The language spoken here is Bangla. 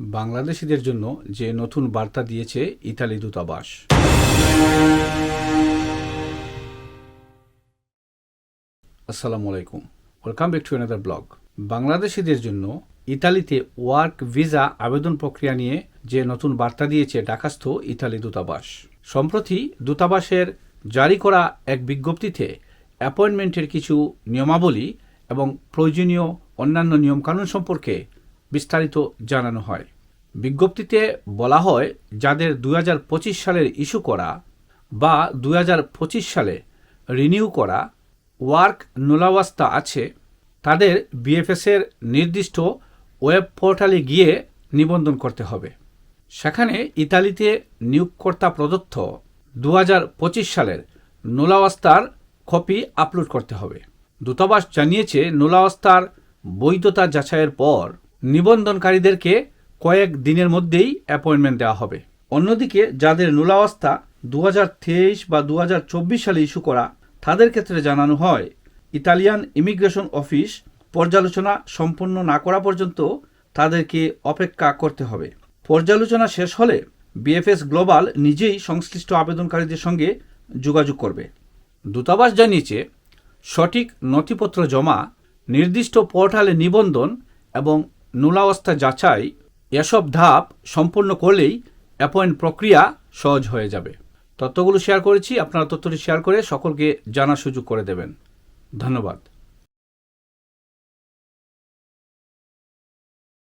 বাংলাদেশিদের জন্য যে নতুন বার্তা দিয়েছে ইতালি দূতাবাস। আসসালামু আলাইকুম। Welcome back to another blog বাংলাদেশিদের জন্য ইতালিতে ওয়ার্ক ভিসা আবেদন প্রক্রিয়া নিয়ে যে নতুন বার্তা দিয়েছে ঢাকাস্থ ইতালি দূতাবাস। সম্প্রতি দূতাবাসের জারি করা এক বিজ্ঞপ্তিতে অ্যাপয়েন্টমেন্টের কিছু নিয়মাবলী এবং প্রয়োজনীয় অন্যান্য নিয়মকানুন সম্পর্কে বিস্তারিত জানানো হয়। বিজ্ঞপ্তিতে বলা হয়, যাদের দু হাজার পঁচিশ সালের ইস্যু করা বা দু হাজার পঁচিশ সালে রিনিউ করা ওয়ার্ক নোলাবস্থা আছে, তাদের বিএফএসের নির্দিষ্ট ওয়েব পোর্টালে গিয়ে নিবন্ধন করতে হবে। সেখানে ইতালিতে নিয়োগকর্তা প্রদত্ত দু হাজার পঁচিশ সালের নোলাবস্থার কপি আপলোড করতে হবে। দূতাবাস জানিয়েছে নোলাবস্থার বৈধতা যাচাইয়ের পর নিবন্ধনকারীদেরকে কয়েক দিনের মধ্যেই অ্যাপয়েন্টমেন্ট দেওয়া হবে। অন্যদিকে, যাদের নোলাবস্থা দু বা দু হাজার চব্বিশ সালে ইস্যু করা, তাদের ক্ষেত্রে জানানো হয়, ইতালিয়ান ইমিগ্রেশন অফিস পর্যালোচনা সম্পন্ন না করা পর্যন্ত তাদেরকে অপেক্ষা করতে হবে। পর্যালোচনা শেষ হলে বিএফএস গ্লোবাল নিজেই সংশ্লিষ্ট আবেদনকারীদের সঙ্গে যোগাযোগ করবে। দূতাবাস জানিয়েছে, সঠিক নথিপত্র জমা, নির্দিষ্ট পোর্টালে নিবন্ধন এবং নুলাবস্থা যাচাই এসব ধাপ সম্পূর্ণ করলেই অ্যাপয়েন্ট প্রক্রিয়া সহজ হয়ে যাবে। তথ্যগুলো শেয়ার করেছি, আপনারা তথ্যটি শেয়ার করে সকলকে জানার সুযোগ করে দেবেন। ধন্যবাদ।